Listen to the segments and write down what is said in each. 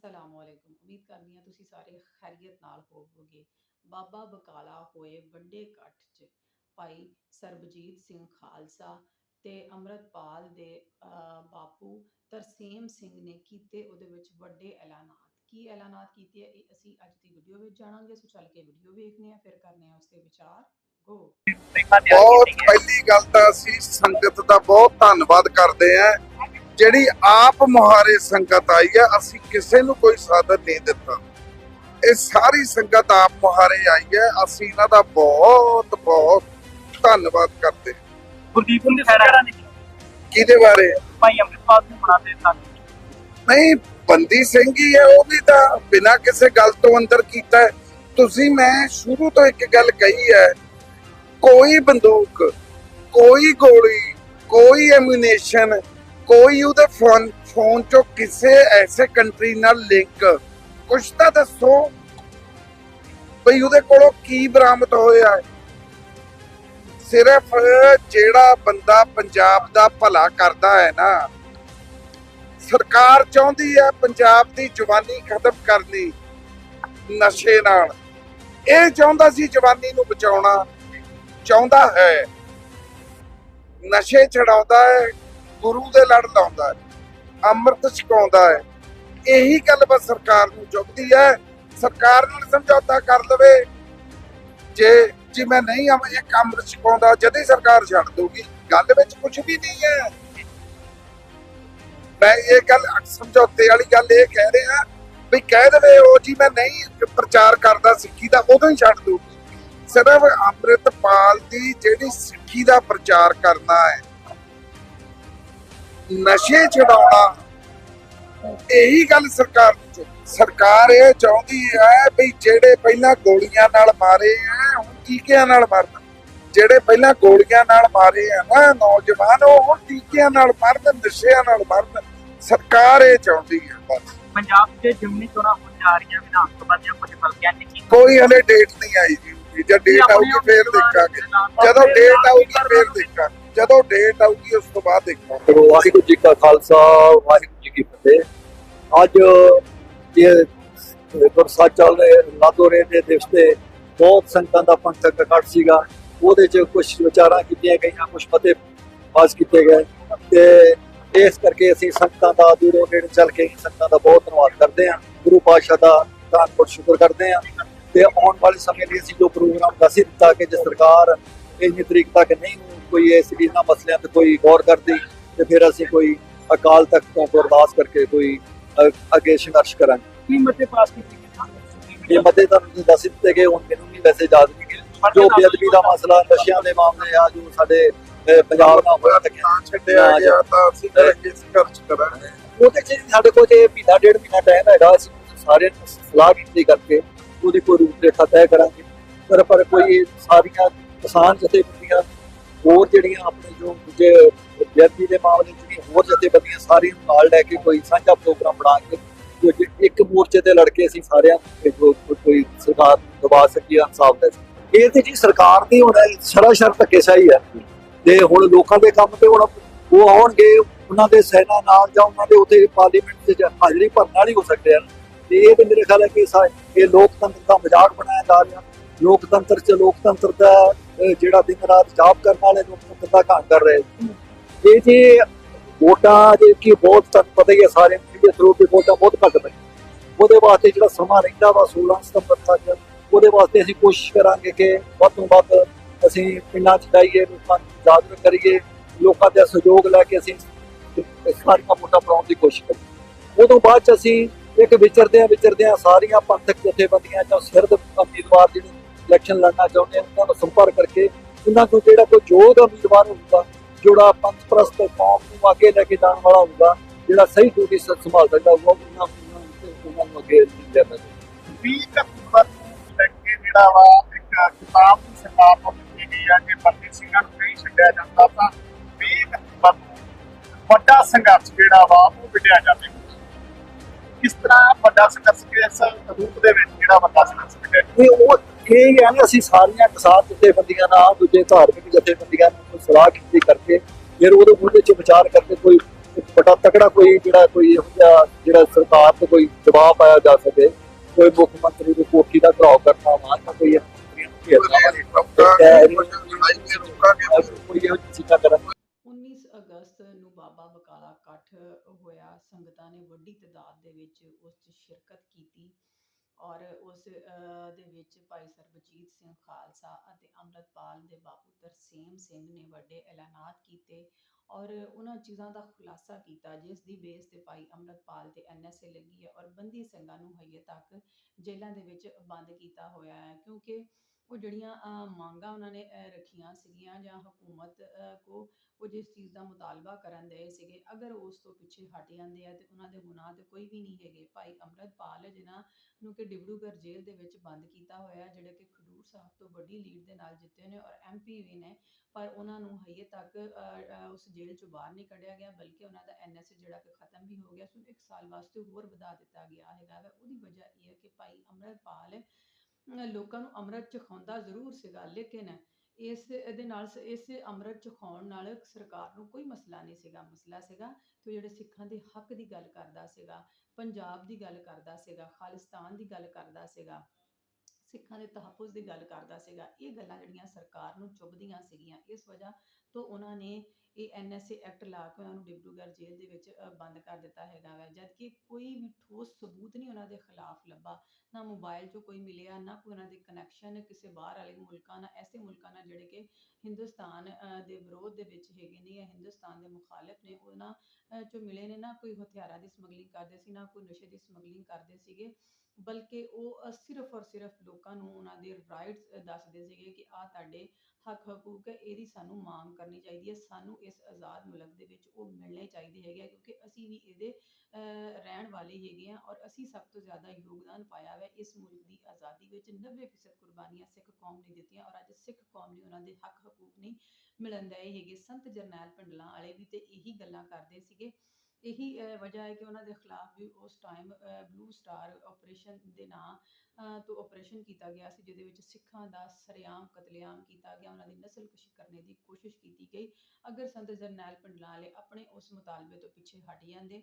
ਅਸਲਾਮੁਅਲੈਕੁਮ ਉਮੀਦ ਕਰਦੀ ਹਾਂ ਤੁਸੀਂ ਸਾਰੇ ਖੈਰੀਅਤ ਨਾਲ ਹੋਵੋਗੇ। ਬਾਬਾ ਬਕਾਲਾ ਹੋਏ ਵੱਡੇ ਇਕੱਠ 'ਚ ਭਾਈ ਸਰਬਜੀਤ ਸਿੰਘ ਖਾਲਸਾ ਤੇ ਅੰਮ੍ਰਿਤਪਾਲ ਦੇ ਬਾਪੂ ਤਰਸੇਮ ਸਿੰਘ ਨੇ ਕੀਤੇ ਉਹਦੇ ਵਿੱਚ ਵੱਡੇ ਐਲਾਨਾਤ। ਕੀ ਐਲਾਨਾਤ ਕੀਤੇ ਆ? ਇਹ ਅਸੀਂ ਅੱਜ ਦੀ ਵੀਡੀਓ ਵਿੱਚ ਜਾਣਾਂਗੇ। ਸੋ ਚੱਲ ਕੇ ਵੀਡੀਓ ਵੇਖਦੇ ਹਾਂ, ਫਿਰ ਕਰਨੇ ਆ ਉਸ ਤੇ ਵਿਚਾਰ। ਗੋ ਬਹੁਤ ਪਹਿਲੀ ਗੱਲ ਤਾਂ ਅਸੀਂ ਸੰਗਤ ਦਾ ਬਹੁਤ ਧੰਨਵਾਦ ਕਰਦੇ ਆਂ ਜਿਹੜੀ ਆਪ ਮੁਹਾਰੇ ਸੰਗਤ ਆਈ ਹੈ ਅਸੀਂ ਕਿਸੇ ਨੂੰ ਕੋਈ ਸਾਧਨ ਨਹੀਂ ਦਿੱਤਾ। ਇਹ ਸਾਰੀ ਸੰਗਤ ਆਪ ਮੁਹਾਰੇ ਆਈ ਹੈ ਅਸੀਂ ਇਹਨਾਂ ਦਾ ਬਹੁਤ ਬਹੁਤ ਧੰਨਵਾਦ ਕਰਦੇ ਹਾਂ। ਗੁਰਦੀਪ ਸਿੰਘ ਸਹਿਰਾ ਨੇ ਕਿਹਦੇ ਬਾਰੇ? ਭਾਈ ਅੰਮ੍ਰਿਤਪਾਲ ਨੂੰ ਬਣਾ ਦੇ ਤਾਂ ਨਹੀਂ ਬੰਦੀ ਸਿੰਘ ਹੀ ਹੈ ਉਹ ਵੀ ਤਾਂ ਬਿਨਾਂ ਕਿਸੇ ਗੱਲ ਤੋਂ ਅੰਦਰ ਕੀਤਾ ਹੈ। ਤੁਸੀਂ ਮੈਂ ਸ਼ੁਰੂ ਤੋਂ ਇੱਕ ਗੱਲ ਕਹੀ ਹੈ ਕੋਈ ਬੰਦੂਕ ਕੋਈ ਗੋਲੀ ਕੋਈ ਐਮੂਨੇਸ਼ਨ ਕੋਈ ਉਹਦੇ ਫੋਨ ਫੋਨ ਚੋਂ ਕਿਸੇ ਐਸੇ ਕੰਟਰੀ ਨਾਲ ਲਿੰਕ ਕੁਛ ਤਾਂ ਦੱਸੋ ਬਈ ਉਹਦੇ ਕੋਲੋਂ ਕੀ ਬਰਾਮਦ ਹੋਇਆ? ਹੈ ਸਿਰਫ ਜਿਹੜਾ ਬੰਦਾ ਪੰਜਾਬ ਦਾ ਭਲਾ ਕਰਦਾ ਹੈ ਨਾ, ਸਰਕਾਰ ਚਾਹੁੰਦੀ ਹੈ ਪੰਜਾਬ ਦੀ ਜਵਾਨੀ ਖਤਮ ਕਰਨੀ ਨਸ਼ੇ ਨਾਲ। ਇਹ ਚਾਹੁੰਦਾ ਸੀ ਜਵਾਨੀ ਨੂੰ ਬਚਾਉਣਾ, ਚਾਹੁੰਦਾ ਹੈ। ਨਸ਼ੇ ਛਡਾਉਂਦਾ ਹੈ। ਗੁਰੂ ਦੇ ਲੜ ਲਾਉਂਦਾ ਹੈ, ਅੰਮ੍ਰਿਤ ਛਕਾਉਂਦਾ ਹੈ। ਇਹੀ ਗੱਲ ਬਸ ਸਰਕਾਰ ਨੂੰ ਚੁੱਕਦੀ ਹੈ। ਸਰਕਾਰ ਨਾਲ ਸਮਝੌਤਾ ਕਰ ਲਵੇ। ਜੇ ਜੇ ਮੈਂ ਨਹੀਂ ਆਵਾਂ, ਇਹ ਕੰਮ ਛਕਾਉਂਦਾ, ਜਦ ਸਰਕਾਰ ਛੱਡ ਦੂਗੀ ਗੱਲ ਵਿੱਚ ਕੁਝ ਵੀ ਨਹੀਂ ਹੈ। ਮੈਂ ਇਹ ਗੱਲ ਸਮਝੌਤੇ ਵਾਲੀ ਗੱਲ ਇਹ ਕਹਿ ਰਿਹਾ ਵੀ ਕਹਿ ਦੇਵੇ ਉਹ ਜੀ, ਮੈਂ ਨਹੀਂ ਪ੍ਰਚਾਰ ਕਰਦਾ ਸਿੱਖੀ ਦਾ, ਉਦੋਂ ਹੀ ਛੱਡ ਦੂਗੀ ਸਿਰਫ ਅੰਮ੍ਰਿਤਪਾਲ ਦੀ ਜਿਹੜੀ ਸਿੱਖੀ ਦਾ ਪ੍ਰਚਾਰ ਕਰਨਾ ਹੈ ਨਸ਼ੇ ਛਡਾਉਣਾ। ਇਹੀ ਗੱਲ ਸਰਕਾਰ ਨੂੰ ਚਾਹੀਦੀ। ਸਰਕਾਰ ਇਹ ਚਾਹੁੰਦੀ ਹੈ ਵੀ ਜਿਹੜੇ ਪਹਿਲਾਂ ਗੋਲੀਆਂ ਨਾਲ ਮਾਰੇ ਆ ਹੁਣ ਟੀਕਿਆਂ ਨਾਲ ਮਰਨ। ਜਿਹੜੇ ਪਹਿਲਾਂ ਗੋਲੀਆਂ ਨਾਲ ਮਾਰੇ ਆ ਨਾ ਨੌਜਵਾਨ ਉਹ ਹੁਣ ਟੀਕਿਆਂ ਨਾਲ ਮਰਨ ਨਸ਼ਿਆਂ ਨਾਲ ਮਰਨ। ਸਰਕਾਰ ਇਹ ਚਾਹੁੰਦੀ ਹੈ ਬਸ। ਪੰਜਾਬ ਦੇ ਜਿਮਨੀ ਚੋਣਾਂ ਹੋਣ ਜਾ ਰਹੀਆਂ ਵਿਧਾਨ ਸਭਾ ਦੀਆਂ ਕੁਝ ਹਲਕਿਆਂ 'ਚ ਕੋਈ ਹਲੇ ਡੇਟ ਨਹੀਂ ਆਈ ਜੀ। ਜਦ ਡੇਟ ਆਊਗੀ ਫੇਰ ਦੇਖਾਂਗੇ। ਜਦੋਂ ਡੇਟ ਆਊਗੀ ਫੇਰ ਦੇਖਾਂਗੇ। ਜਦੋਂ ਡੇਟ ਆਊਗੀ, ਉਸ ਤੋਂ ਬਾਅਦ ਦੇਖਾਂਗੇ ਵਾਹਿਗੁਰੂ ਜੀ ਕਾ ਖਾਲਸਾ, ਵਾਹਿਗੁਰੂ ਜੀ ਕੀ ਫਤਿਹ। ਅੱਜ ਇਹ ਗੁਰਸਾਚ ਚੱਲ ਰਹੇ ਲਾਦੋਰੇ ਦੇ ਦਿਵਸ ਤੇ ਬਹੁਤ ਸੰਗਤਾਂ ਦਾ ਪੰਥਕ ਇਕੱਠ ਸੀਗਾ। ਉਹਦੇ ਚ ਕੁਝ ਵਿਚਾਰਾਂ ਕੀਤੀਆਂ ਗਈਆਂ ਕੁਝ ਫਤਿਹ ਪਾਸ ਕੀਤੇ ਗਏ। ਤੇ ਇਸ ਕਰਕੇ ਅਸੀਂ ਸੰਗਤਾਂ ਦਾ ਦੂਰੋਂ ਨੇੜੇ ਚੱਲ ਕੇ ਸੰਗਤਾਂ ਦਾ ਬਹੁਤ ਧੰਨਵਾਦ ਕਰਦੇ ਹਾਂ। ਗੁਰੂ ਪਾਤਸ਼ਾਹ ਦਾ ਧੰਨਵਾਦ ਸ਼ੁਕਰ ਕਰਦੇ ਹਾਂ। ਤੇ ਆਉਣ ਵਾਲੇ ਸਮੇਂ ਲਈ ਅਸੀਂ ਜੋ ਪ੍ਰੋਗਰਾਮ ਦੱਸ ਦਿੱਤਾ ਕਿ ਜੇ ਸਰਕਾਰ ਇੰਨੀ ਤਰੀਕ ਤੱਕ ਨਹੀਂ ਕੋਈ ਇਸ ਇਹਨਾਂ ਮਸਲਿਆਂ ਤੇ ਕੋਈ ਗੌਰ ਕਰਦੀ ਤੇ ਫਿਰ ਅਸੀਂ ਕੋਈ ਅਕਾਲ ਤਖਤ ਤੋਂ ਅਰਦਾਸ ਕਰਕੇ ਕੋਈ ਅੱਗੇ ਸੰਘਰਸ਼ ਕਰਾਂਗੇ। ਕੀ ਮਤੇ ਪਾਸ ਕੀਤੇ ਇਹ ਮਤੇ ਤਾਂ ਤੁਸੀਂ ਦੱਸ ਦਿੱਤੇ ਗਏ ਹੁਣ ਮੈਨੂੰ ਵੀ ਵੈਸੇ ਯਾਦ ਨਹੀਂ। ਜੋ ਬੇਅਦਬੀ ਦਾ ਮਸਲਾ ਨਸ਼ਿਆਂ ਦੇ ਮਾਮਲੇ ਆ ਜੋ ਸਾਡੇ ਪੰਜਾਬ ਨਾਲ ਹੋਇਆ ਤੱਕ ਤਾਂ ਛੱਡਿਆ ਗਿਆ ਤਾਂ ਅਸੀਂ ਅੱਗੇ ਸੰਘਰਸ਼ ਕਰਾਂਗੇ। ਉਹਦੇ ਚ ਸਾਡੇ ਕੋਲ ਜੇ ਮਹੀਨਾ ਡੇਢ ਮਹੀਨਾ ਟਾਈਮ ਹੈਗਾ ਅਸੀਂ ਸਾਰੇ ਸਲਾਹ ਕੀਤੀ ਕਰਕੇ ਉਹਦੀ ਕੋਈ ਰੂਪਰੇਖਾ ਤੈਅ ਕਰਾਂਗੇ। ਪਰ ਪਰ ਕੋਈ ਸਾਰੀਆਂ ਕਿਸਾਨ ਜਥੇਬੰਦੀਆਂ, ਹੋਰ ਜਿਹੜੀਆਂ ਆਪਣੇ ਜੋ ਦੂਜੇ ਵਿਅਕਤੀ ਦੇ ਮਾਮਲੇ ਜਿਹੜੀਆਂ ਹੋਰ ਜਥੇਬੰਦੀਆਂ ਸਾਰੀਆਂ ਨਾਲ ਲੈ ਕੇ ਕੋਈ ਸਾਂਝਾ ਪ੍ਰੋਗਰਾਮ ਬਣਾ ਕੇ ਇੱਕ ਮੋਰਚੇ ਤੇ ਲੜ ਕੇ ਅਸੀਂ ਸਾਰਿਆਂ ਕੋਈ ਸਰਕਾਰ ਦਬਾ ਸਕੀਏ ਇਨਸਾਫ ਦੇ ਇਹ ਤੇ ਜੀ ਸਰਕਾਰ ਦੀ ਹੁਣ ਸਰਾਸਰ ਧੱਕੇਸ਼ਾਹੀ ਹੈ। ਤੇ ਹੁਣ ਲੋਕਾਂ ਦੇ ਕੰਮ ਤੇ ਹੁਣ ਉਹ ਆਉਣਗੇ, ਉਹਨਾਂ ਦੇ ਸੈਨਾ ਨਾਲ ਜਾਂ ਉਹਨਾਂ ਦੇ ਉੱਥੇ ਪਾਰਲੀਮੈਂਟ 'ਚ ਹਾਜ਼ਰੀ ਭਰਨ ਨਾਲ ਹੋ ਸਕਦੇ ਹਨ। ਤੇ ਇਹ ਤੇ ਮੇਰੇ ਖਿਆਲ ਹੈ ਕਿ ਇਹ ਲੋਕਤੰਤਰ ਦਾ ਮਜ਼ਾਕ ਬਣਾਇਆ ਜਾ ਰਿਹਾ। ਲੋਕਤੰਤਰ 'ਚ ਲੋਕਤੰਤਰ ਦਾ ਜਿਹੜਾ ਦਿਨ ਰਾਤ ਜਾਪ ਕਰਨ ਵਾਲੇ ਨੂੰ ਕਿੰਨਾ ਘਾਟ ਕਰ ਰਹੇ ਇਹ ਜੀ ਵੋਟਾਂ ਜੇ ਕੀ ਬਹੁਤ ਤੁਹਾਨੂੰ ਪਤਾ ਹੀ ਹੈ, ਸਾਰੇ ਮੀਡੀਆ ਥਰੂ ਤੇ ਵੋਟਾਂ ਬਹੁਤ ਘੱਟ ਪਈ ਉਹਦੇ ਵਾਸਤੇ ਜਿਹੜਾ ਸਮਾਂ ਰਹਿੰਦਾ ਵਾ 16 ਸਤੰਬਰ ਤੱਕ, ਉਹਦੇ ਵਾਸਤੇ ਅਸੀਂ ਕੋਸ਼ਿਸ਼ ਕਰਾਂਗੇ ਕਿ ਵੱਧ ਤੋਂ ਵੱਧ ਅਸੀਂ ਪਿੰਡਾਂ 'ਚ ਜਾਈਏ, ਲੋਕਾਂ ਨੂੰ ਜਾਗਰੂਕ ਕਰੀਏ, ਲੋਕਾਂ ਦਾ ਸਹਿਯੋਗ ਲੈ ਕੇ ਅਸੀਂ ਸਾਰੀਆਂ ਵੋਟਾਂ ਪਾਉਣ ਦੀ ਕੋਸ਼ਿਸ਼ ਕਰੀਏ। ਉਦੋਂ ਬਾਅਦ 'ਚ ਅਸੀਂ ਇੱਕ ਵਿਚਰਦਿਆਂ ਵਿਚਰਦਿਆਂ ਸਾਰੀਆਂ ਪੰਥਕ ਜਥੇਬੰਦੀਆਂ ਜਾਂ ਸਿਰਦ ਉਮੀਦਵਾਰ ਜਿਹੜੇ ਇਲੈਕਸ਼ਨ ਲੜਨਾ ਚਾਹੁੰਦੇ ਆ ਉਹਨਾਂ ਨੂੰ ਸੰਪਰਕ ਕਰਕੇ ਉਹਨਾਂ ਤੋਂ ਜਿਹੜਾ ਕੋਈ ਯੋਗ ਉਮੀਦਵਾਰ ਹੋਊਗਾ ਜਿਹੜਾ ਪੰਥ ਪ੍ਰਸਤ ਕੌਮ ਨੂੰ ਅੱਗੇ ਲੈ ਕੇ ਜਾਣ ਵਾਲਾ ਹੋਊਗਾ ਜਿਹੜਾ ਸਹੀ ਡਿਊਟੀ ਸੰਭਾਲ ਸਕਦਾ ਹੋਊਗਾ ਉਹਨਾਂ ਉਹਨਾਂ ਨੂੰ ਅੱਗੇ ਲਿਆਣਾ 20 ਅਕਤੂਬਰ ਨੂੰ ਲੈ ਕੇ ਜਿਹੜਾ ਵਾ ਇੱਕ ਕਿਤਾਬ ਦੀ ਸਰਕਾਰ ਨੂੰ ਦਿੱਤੀ ਗਈ ਹੈ ਕਿ ਬੰਦੀ ਸਿੰਘਾਂ ਨੂੰ ਨਹੀਂ ਛੱਡਿਆ ਜਾਂਦਾ ਤਾਂ 20 ਅਕਤੂਬਰ ਨੂੰ ਵੱਡਾ ਸੰਘਰਸ਼ ਜਿਹੜਾ ਵਾ ਉਹ ਵਿੱਢਿਆ ਜਾਵੇਗਾ ਕਿਸ ਤਰ੍ਹਾਂ ਵੱਡਾ ਸੰਘਰਸ਼ ਕਿਸ ਰੂਪ ਦੇ ਵਿੱਚ ਜਿਹੜਾ ਵੱਡਾ ਸੰਘਰਸ਼ ਵਿੱਢਿਆ ਇਹ ਉਹ ਇਹ ਹੀ ਨਾ ਅਸੀਂ ਸਾਰੀਆਂ ਕਿਸਾਨ ਜਥੇਬੰਦੀਆਂ ਨਾਲ ਦੂਜੇ ਧਾਰਮਿਕ ਜਥੇਬੰਦੀਆਂ ਨਾਲ ਕੋਈ ਸਲਾਹ ਕੀਤੀ ਕਰਕੇ ਫਿਰ ਉਹਦੇ ਮੁੱਦੇ 'ਚ ਵਿਚਾਰ ਕਰਕੇ ਕੋਈ ਬੜਾ ਤਕੜਾ ਕੋਈ ਜਿਹੜਾ ਕੋਈ ਜਿਹੜਾ ਸਰਕਾਰ ਤੇ ਕੋਈ ਦਬਾਅ ਪਾਇਆ ਜਾ ਸਕੇ ਕੋਈ ਮੁੱਖ ਮੰਤਰੀ ਦੀ ਕੋਠੀ ਦਾ ਘਰਾਓ ਕਰਨਾ ਵਾ ਜਾਂ ਕੋਈ ਕੋਈ ਇਹੋ ਜਿਹੀ ਚੀਜ਼ਾਂ ਕਰਨ 19 ਅਗਸਤ ਨੂੰ ਬਾਬਾ ਬਕਾਲਾ ਇਕੱਠ ਹੋਇਆ ਸੰਗਤਾਂ ਨੇ ਵੱਡੀ ਤਾਦਾਦ ਦੇ ਵਿੱਚ ਉਸ 'ਚ ਸ਼ਿਰਕਤ ਕੀਤੀ। ਔਰ ਉਸ ਦੇ ਵਿੱਚ ਭਾਈ ਸਰਬਜੀਤ ਸਿੰਘ ਖਾਲਸਾ ਅਤੇ ਅੰਮ੍ਰਿਤਪਾਲ ਦੇ ਬਾਪੂ ਤਰਸੇਮ ਸਿੰਘ ਨੇ ਵੱਡੇ ਐਲਾਨਾਤ ਕੀਤੇ ਔਰ ਉਹਨਾਂ ਚੀਜ਼ਾਂ ਦਾ ਖੁਲਾਸਾ ਕੀਤਾ, ਜਿਸ ਦੀ ਬੇਸ ਤੇ ਭਾਈ ਅੰਮ੍ਰਿਤਪਾਲ ਤੇ ਐਨਐਸਏ ਲੱਗੀ ਹੈ ਔਰ ਬੰਦੀ ਸਿੰਘਾਂ ਨੂੰ ਹਜੇ ਤੱਕ ਜੇਲ੍ਹਾਂ ਦੇ ਵਿੱਚ ਬੰਦ ਕੀਤਾ ਹੋਇਆ ਹੈ ਕਿਉਂਕਿ ਉਹ ਜਿਹੜੀਆਂ ਅ, ਮੰਗਾਂ ਉਹਨਾਂ ਨੇ ਰੱਖੀਆਂ ਸੀਗੀਆਂ ਜਾਂ ਹਕੂਮਤ ਕੋ ਉਹ ਜਿਸ ਚੀਜ਼ ਦਾ ਮੁਤਾਲਬਾ ਕਰਨ ਦੇ ਸੀਗੇ ਅਗਰ ਉਸ ਤੋਂ ਪਿੱਛੇ ਹਟ ਜਾਂਦੇ ਆ ਤੇ ਉਹਨਾਂ ਦੇ ਗੁਨਾਹ ਤੇ ਕੋਈ ਵੀ ਨਹੀਂ ਹੈਗੇ। ਭਾਈ ਅੰਮ੍ਰਿਤਪਾਲ ਜਿਨ੍ਹਾਂ ਨੂੰ ਕਿ ਡਿਬੜੂਗੜ੍ਹ ਜੇਲ੍ਹ ਦੇ ਵਿੱਚ ਬੰਦ ਕੀਤਾ ਹੋਇਆ ਜਿਹੜੇ ਕਿ ਖਡੂਰ ਸਾਹਿਬ ਤੋਂ ਵੱਡੀ ਲੀਡ ਦੇ ਨਾਲ ਜਿੱਤੇ ਨੇ ਔਰ ਐਮਪੀ ਵੀ ਨੇ ਪਰ ਉਹਨਾਂ ਨੂੰ ਹਜੇ ਤੱਕ ਉਸ ਜੇਲ੍ਹ ਚੋਂ ਬਾਹਰ ਨਹੀਂ ਕੱਢਿਆ ਗਿਆ ਬਲਕਿ ਉਹਨਾਂ ਦਾ ਐਨਐਸਏ ਜਿਹੜਾ ਕਿ ਖਤਮ ਵੀ ਹੋ ਗਿਆ ਸੋ ਇੱਕ ਸਾਲ ਵਾਸਤੇ ਹੋਰ ਵਧਾ ਦਿੱਤਾ ਗਿਆ ਹੈਗਾ ਉਹਦੀ ਵਜ੍ਹਾ ਇਹ ਹੈ ਕਿ ਭਾਈ ਅੰਮ੍ਰਿਤਪਾਲ ਲੋਕਾਂ ਨੂੰ ਅੰਮ੍ਰਿਤ ਚਖਾਉਂਦਾ ਜ਼ਰੂਰ ਸੀਗਾ, ਲੇਕਿਨ ਇਸ ਦੇ ਨਾਲ ਇਸ ਅੰਮ੍ਰਿਤ ਚਖਾਉਣ ਨਾਲ ਸਰਕਾਰ ਨੂੰ ਕੋਈ ਮਸਲਾ ਨਹੀਂ ਸੀਗਾ, ਮਸਲਾ ਸੀਗਾ ਕਿ ਜਿਹੜੇ ਸਿੱਖਾਂ ਦੇ ਹੱਕ ਦੀ ਗੱਲ ਕਰਦਾ ਸੀਗਾ, ਪੰਜਾਬ ਦੀ ਗੱਲ ਕਰਦਾ ਸੀਗਾ, ਖਾਲਿਸਤਾਨ ਦੀ ਗੱਲ ਕਰਦਾ ਸੀਗਾ, ਸਿੱਖਾਂ ਦੇ ਤਹੱਫੁਜ਼ ਦੀ ਗੱਲ ਕਰਦਾ ਸੀਗਾ, ਇਹ ਗੱਲਾਂ ਜਿਹੜੀਆਂ ਸਰਕਾਰ ਨੂੰ ਚੁੱਭਦੀਆਂ ਸੀਗੀਆਂ, ਇਸ ਵਜ੍ਹਾ ਤੋਂ ਉਹਨਾਂ ਨੇ ਇਹ ਐਨਐਸਏ ਐਕਟ ਲਾ ਕੇ ਉਹਨਾਂ ਨੂੰ ਡਿਬਰੂਗੜ੍ਹ ਜੇਲ੍ਹ ਦੇ ਵਿੱਚ ਬੰਦ ਕਰ ਦਿੱਤਾ ਹੈਗਾ ਵਾ। ਜਦ ਕੋਈ ਵੀ ਠੋਸ ਸਬੂਤ ਨਹੀਂ ਉਹਨਾਂ ਦੇ ਖਿਲਾਫ ਲੱਭਾ, ਨਾ ਮੋਬਾਈਲ 'ਚੋਂ ਕੋਈ ਮਿਲਿਆ, ਨਾ ਕੋਈ ਉਹਨਾਂ ਦੇ ਕਨੈਕਸ਼ਨ ਕਿਸੇ ਬਾਹਰ ਵਾਲੇ ਮੁਲਕਾਂ ਨਾਲ, ਐਸੇ ਮੁਲਕਾਂ ਨਾਲ ਜਿਹੜੇ ਕਿ ਹਿੰਦੁਸਤਾਨ ਦੇ ਵਿਰੋਧ ਦੇ ਵਿੱਚ ਹੈਗੇ ਨੇ ਜਾਂ ਹਿੰਦੁਸਤਾਨ ਦੇ ਮੁਖਾਲਿਫ ਨੇ, ਉਹਨਾਂ 'ਚੋਂ ਮਿਲੇ ਨੇ, ਨਾ ਕੋਈ ਹਥਿਆਰਾਂ ਦੀ ਸਮਗਲਿੰਗ ਕਰਦੇ ਸੀ, ਨਾ ਕੋਈ ਨਸ਼ੇ ਦੀ ਸਮਗਲਿੰਗ ਕਰਦੇ ਸੀਗੇ। ਬਲਕਿ ਉਹ ਸਿਰਫ ਔਰ ਸਿਰਫ ਲੋਕਾਂ ਨੂੰ ਉਹਨਾਂ ਦੇ ਰਾਈਟਸ ਦੱਸਦੇ ਸੀਗੇ ਕਿ ਆ ਤੁਹਾਡੇ ਹੱਕ, ਹਕੂਕ ਹੈ ਇਹਦੀ ਸਾਨੂੰ ਮੰਗ ਕਰਨੀ ਚਾਹੀਦੀ ਹੈ। ਸਾਨੂੰ ਇਸ ਆਜ਼ਾਦ ਮੁਲਕ ਦੇ ਵਿੱਚ ਉਹ ਮਿਲਣੇ ਚਾਹੀਦੇ ਹੈਗੇ ਕਿਉਂਕਿ ਅਸੀਂ ਵੀ ਇਹਦੇ ਰਹਿਣ ਵਾਲੇ ਹੈਗੇ ਆ ਔਰ ਅਸੀਂ ਸਭ ਤੋਂ ਜ਼ਿਆਦਾ ਯੋਗਦਾਨ ਪਾਇਆ ਹੈ ਇਸ ਮੁਲਕ ਦੀ ਆਜ਼ਾਦੀ ਵਿੱਚ। 90% ਕੁਰਬਾਨੀਆਂ ਸਿੱਖ ਕੌਮ ਨੇ ਦਿੱਤੀਆਂ ਔਰ ਅੱਜ ਸਿੱਖ ਕੌਮ ਨੇ ਉਹਨਾਂ ਦੇ ਹੱਕ, ਹਕੂਕ ਨਹੀਂ ਮਿਲਣ ਦੇ ਹੈਗੇ। ਸੰਤ ਜਰਨੈਲ ਪਿੰਡਲਾਂ ਵਾਲੇ ਵੀ ਤੇ ਇਹੀ ਗੱਲਾਂ ਕਰਦੇ ਸੀਗੇ। ਇਹੀ ਵਜ੍ਹਾ ਹੈ ਕਿ ਉਹਨਾਂ ਦੇ ਖਿਲਾਫ ਵੀ ਉਸ ਟਾਈਮ ਬਲੂ ਸਟਾਰ ਆਪਰੇਸ਼ਨ ਦੇ ਨਾਂ ਤੋਂ ਆਪਰੇਸ਼ਨ ਕੀਤਾ ਗਿਆ ਸੀ, ਜਿਹਦੇ ਵਿੱਚ ਸਿੱਖਾਂ ਦਾ ਸਰੇਆਮ ਕਤਲੇਆਮ ਕੀਤਾ ਗਿਆ, ਉਹਨਾਂ ਦੀ ਨਸਲਕੁਸ਼ੀ ਕਰਨ ਦੀ ਕੋਸ਼ਿਸ਼ ਕੀਤੀ ਗਈ। ਅਗਰ ਸੰਤ ਜਰਨੈਲ ਪਿੰਡਲਾਂ ਵਾਲੇ ਆਪਣੇ ਉਸ ਮੁਤਾਲਬੇ ਤੋਂ ਪਿੱਛੇ ਹਟ ਜਾਂਦੇ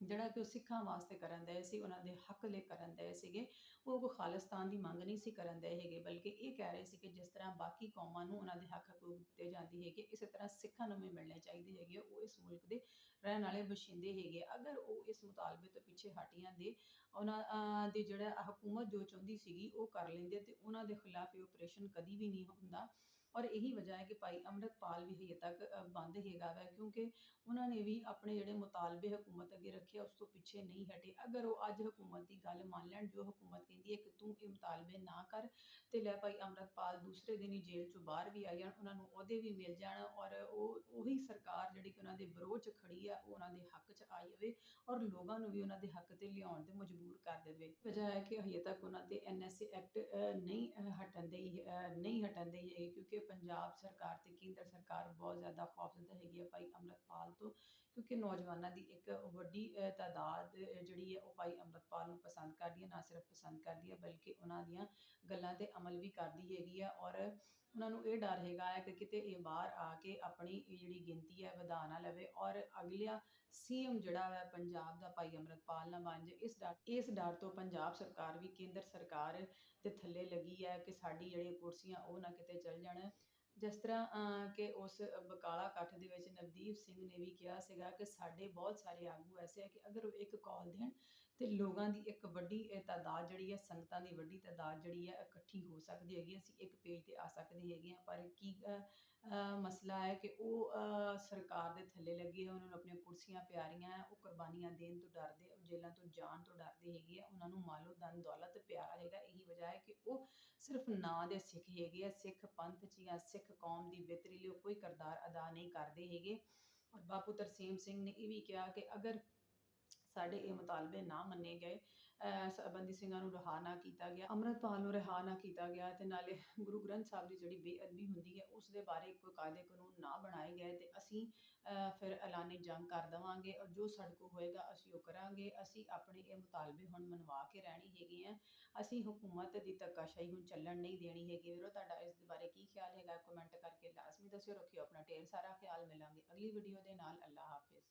ਜਿਹੜਾ ਕਿ ਉਹ ਸਿੱਖਾਂ ਵਾਸਤੇ ਕਰਨ ਦੇ ਸੀ ਉਹਨਾਂ ਦੇ ਹੱਕ ਲਈ ਕਰਨ ਦੇ ਸੀਗੇ। ਉਹ ਕੋਈ ਖਾਲਿਸਤਾਨ ਦੀ ਮੰਗ ਨਹੀਂ ਸੀ ਕਰਨ ਦੇ ਹੈਗੇ ਬਲਕਿ ਇਹ ਕਹਿ ਰਹੇ ਸੀ ਕਿ ਜਿਸ ਤਰ੍ਹਾਂ ਬਾਕੀ ਕੌਮਾਂ ਨੂੰ ਉਹਨਾਂ ਦੇ ਹੱਕ ਹਕੂਕ ਦਿੱਤੇ ਜਾਂਦੇ ਹੈਗੇ ਇਸੇ ਤਰ੍ਹਾਂ ਸਿੱਖਾਂ ਨੂੰ ਵੀ ਮਿਲਣੇ ਚਾਹੀਦੇ ਹੈਗੇ। ਉਹ ਇਸ ਮੁਲਕ ਦੇ ਰਹਿਣ ਵਾਲੇ ਵਸਿੰਦੇ ਹੈਗੇ। ਅਗਰ ਉਹ ਇਸ ਮੁਤਾਲਬੇ ਤੋਂ ਪਿੱਛੇ ਹਟ ਜਾਂਦੇ ਉਹਨਾਂ ਅਹ, ਜਿਹੜਾ ਹਕੂਮਤ ਜੋ ਚਾਹੁੰਦੀ ਸੀਗੀ ਉਹ ਕਰ ਲੈਂਦੇ ਤੇ ਉਹਨਾਂ ਦੇ ਖਿਲਾਫ ਇਹ ਆਪਰੇਸ਼ਨ ਕਦੀ ਵੀ ਨਹੀਂ ਹੁੰਦਾ। ਔਰ ਇਹੀ ਵਜ੍ਹਾ ਹੈ ਕਿ ਭਾਈ ਅੰਮ੍ਰਿਤਪਾਲ ਵੀ ਹਜੇ ਤੱਕ ਬੰਦ ਹੈਗਾ ਵੈ, ਕਿਉਂਕਿ ਉਹਨਾਂ ਨੇ ਵੀ ਆਪਣੇ ਜਿਹੜੇ ਮੁਤਾਲਬੇ ਹਕੂਮਤ ਅੱਗੇ ਰੱਖੇ ਉਸ ਤੋਂ ਪਿੱਛੇ ਨਹੀਂ ਹਟੇ। ਅਗਰ ਉਹ ਅੱਜ ਹਕੂਮਤ ਦੀ ਗੱਲ ਮੰਨ ਲੈਣ, ਜੋ ਹਕੂਮਤ ਕਹਿੰਦੀ ਹੈ ਕਿ ਤੂੰ ਇਹ ਮੁਤਾਲਬੇ ਨਾ ਕਰ ਤੇ ਲੈ ਭਾਈ ਅੰਮ੍ਰਿਤਪਾਲ ਦੂਸਰੇ ਦਿਨ ਹੀ ਜੇਲ੍ਹ ਚੋਂ ਬਾਹਰ ਵੀ ਆ ਜਾਣ ਉਹਨਾਂ ਨੂੰ ਅਹੁਦੇ ਵੀ ਮਿਲ ਜਾਣ ਔਰ ਉਹ, ਉਹੀ ਸਰਕਾਰ ਜਿਹੜੀ ਕਿ ਉਹਨਾਂ ਦੇ ਵਿਰੋਧ 'ਚ ਖੜੀ ਆ, ਉਹ ਉਹਨਾਂ ਦੇ ਹੱਕ 'ਚ ਆ ਜਾਵੇ ਔਰ ਲੋਕਾਂ ਨੂੰ ਵੀ ਉਹਨਾਂ ਦੇ ਹੱਕ ਤੇ ਲਿਆਉਣ ਤੇ ਮਜਬੂਰ ਕਰ ਦੇਵੇ। ਵਜ੍ਹਾ ਹੈ ਕਿ ਹਜੇ ਤੱਕ ਉਹਨਾਂ ਦੇ ਐਨਐਸਏ ਐਕਟ ਨਹੀਂ ਹਟਣ ਦੇ ਨਹੀਂ ਹਟਣ ਦੇ ਕਿਉਂਕਿ ਪੰਜਾਬ ਸਰਕਾਰ ਤੇ ਕੇਂਦਰ ਸਰਕਾਰ ਬਹੁਤ ਜ਼ਿਆਦਾ ਖੌਫਜ਼ਦਾ ਹੈਗੀ ਹੈ ਭਾਈ ਅੰਮ੍ਰਿਤਪਾਲ ਤੋਂ, ਕਿਉਂਕਿ ਨੌਜਵਾਨਾਂ ਦੀ ਇੱਕ ਵੱਡੀ ਤਾਦਾਦ ਜਿਹੜੀ ਹੈ ਉਹ ਭਾਈ ਅੰਮ੍ਰਿਤਪਾਲ ਨੂੰ ਪਸੰਦ ਕਰਦੀ ਹੈ ਨਾ ਸਿਰਫ ਪਸੰਦ ਕਰਦੀ ਹੈ ਬਲਕਿ ਉਹਨਾਂ ਦੀਆਂ ਗੱਲਾਂ ਤੇ ਅਮਲ ਵੀ ਕਰਦੀ ਹੈਗੀ ਆ ਔਰ ਉਹਨਾਂ ਨੂੰ ਇਹ ਡਰ ਹੈਗਾ ਹੈ ਕਿ ਕਿਤੇ ਇਹ ਬਾਹਰ ਆ ਕੇ ਆਪਣੀ ਇਹ ਜਿਹੜੀ ਗਿਣਤੀ ਹੈ ਵਧਾ ਨਾ ਲਵੇ ਔਰ ਅਗਲਾ ਸੀਐਮ ਜਿਹੜਾ ਹੈ ਪੰਜਾਬ ਦਾ ਭਾਈ ਅੰਮ੍ਰਿਤਪਾਲ ਨਾ ਬਣ ਜਾਏ ਇਸ ਡਰ ਇਸ ਡਰ ਤੋਂ ਪੰਜਾਬ ਸਰਕਾਰ ਵੀ, ਕੇਂਦਰ ਸਰਕਾਰ ਦੇ ਥੱਲੇ ਲੱਗੀ ਹੈ ਕਿ ਸਾਡੀ ਜਿਹੜੀਆਂ ਕੁਰਸੀਆਂ, ਉਹ ਨਾ ਕਿਤੇ ਚਲ ਜਾਣ। ਜਿਸ ਤਰ੍ਹਾਂ ਕਿ ਉਸ ਬਕਾਲਾ ਇਕੱਠ ਦੇ ਵਿੱਚ ਨਵਦੀਪ ਸਿੰਘ ਨੇ ਵੀ ਕਿਹਾ ਸੀਗਾ ਕਿ ਸਾਡੇ ਬਹੁਤ ਸਾਰੇ ਆਗੂ ਐਸੇ ਆ ਕਿ ਅਗਰ ਉਹ ਇੱਕ ਕਾਲ ਦੇਣ ਤੇ ਲੋਕਾਂ ਦੀ ਇੱਕ ਵੱਡੀ ਤਾਦਾਦ ਜਿਹੜੀ ਹੈ, ਸੰਗਤਾਂ ਦੀ ਵੱਡੀ ਤਾਦਾਦ ਜਿਹੜੀ ਹੈ, ਇਕੱਠੀ ਹੋ ਸਕਦੀ ਹੈਗੀ, ਅਸੀਂ ਇੱਕ ਪੇਜ ਤੇ ਆ ਸਕਦੇ ਹੈਗੇ ਆ ਪਰ ਕੀ ਮਸਲਾ ਹੈ ਕਿ ਉਹ ਸਰਕਾਰ ਦੇ ਥੱਲੇ ਲੱਗੇ ਹੈ, ਉਹਨਾਂ ਨੂੰ ਆਪਣੀਆਂ ਕੁਰਸੀਆਂ ਪਿਆਰੀਆਂ ਹੈ, ਉਹ ਕੁਰਬਾਨੀਆਂ ਦੇਣ ਤੋਂ ਡਰਦੇ, ਉਹ ਜੇਲ੍ਹਾਂ ਤੋਂ ਜਾਣ ਤੋਂ ਡਰਦੇ ਹੈਗੇ ਆ ਉਹਨਾਂ ਨੂੰ ਮਾਲੋ ਦਨ ਦੌਲਤ, ਪਿਆਰਾ ਹੈਗਾ ਇਹੀ ਵਜ੍ਹਾ ਹੈ ਕਿ ਉਹ ਸਿਰਫ ਨਾਂ ਦੇ ਸਿੱਖ ਹੈਗੇ ਆ ਸਿੱਖ ਪੰਥ 'ਚ ਜਾਂ ਸਿੱਖ ਕੌਮ ਦੀ ਬਿਹਤਰੀ ਲਈ ਕੋਈ ਕਿਰਦਾਰ ਅਦਾ ਨਹੀਂ ਕਰਦੇ ਹੈਗੇ। ਔਰ ਬਾਪੂ ਤਰਸੇਮ ਸਿੰਘ ਨੇ ਇਹ ਵੀ ਕਿਹਾ ਕਿ ਅਗਰ ਸਾਡੇ ਇਹ ਮੁਤਾਲਬੇ ਨਾ ਮੰਨੇ ਗਏ ਬੰਦੀ ਸਿੰਘਾਂ ਨੂੰ ਰਿਹਾ ਨਾ ਕੀਤਾ ਗਿਆ, ਅੰਮ੍ਰਿਤਪਾਲ ਨੂੰ ਰਿਹਾ ਨਾ ਕੀਤਾ ਗਿਆ ਤੇ ਨਾਲੇ ਗੁਰੂ ਗ੍ਰੰਥ ਸਾਹਿਬ ਦੀ ਜਿਹੜੀ ਬੇਅਦਬੀ ਹੁੰਦੀ ਹੈ, ਉਸ ਦੇ ਬਾਰੇ ਕੋਈ ਕਾਇਦੇ ਕਾਨੂੰਨ ਨਾ ਬਣਾਏ ਗਏ ਤੇ ਅਸੀਂ ਫਿਰ ਐਲਾਨੀ ਜੰਗ ਕਰ ਦੇਵਾਂਗੇ ਔਰ ਜੋ ਸਾਡੇ ਹੋਏਗਾ ਅਸੀਂ ਉਹ ਕਰਾਂਗੇ, ਅਸੀਂ ਆਪਣੇ ਇਹ ਮੁਤਾਲਬੇ ਹੁਣ ਮਨਵਾ ਕੇ ਰਹਿਣੀ ਹੈਗੇ ਹੈ, ਅਸੀਂ ਹਕੂਮਤ ਦੀ ਧੱਕਾਸ਼ਾਹੀ ਹੁਣ ਚੱਲਣ ਨਹੀਂ ਦੇਣੀ ਹੈਗੀ ਵੀਰੋ, ਤੁਹਾਡਾ ਇਸ ਦੇ ਬਾਰੇ ਕੀ ਖਿਆਲ ਹੈਗਾ ਕਮੈਂਟ ਕਰਕੇ ਲਾਜ਼ਮੀ ਦੱਸਿਓ, ਰੱਖਿਓ ਆਪਣਾ ਢੇਰ ਸਾਰਾ ਖਿਆਲ, ਮਿਲਾਂਗੇ ਅਗਲੀ ਵੀਡੀਓ ਦੇ ਨਾਲ ਅੱਲਾ ਹਾਫਿਜ਼।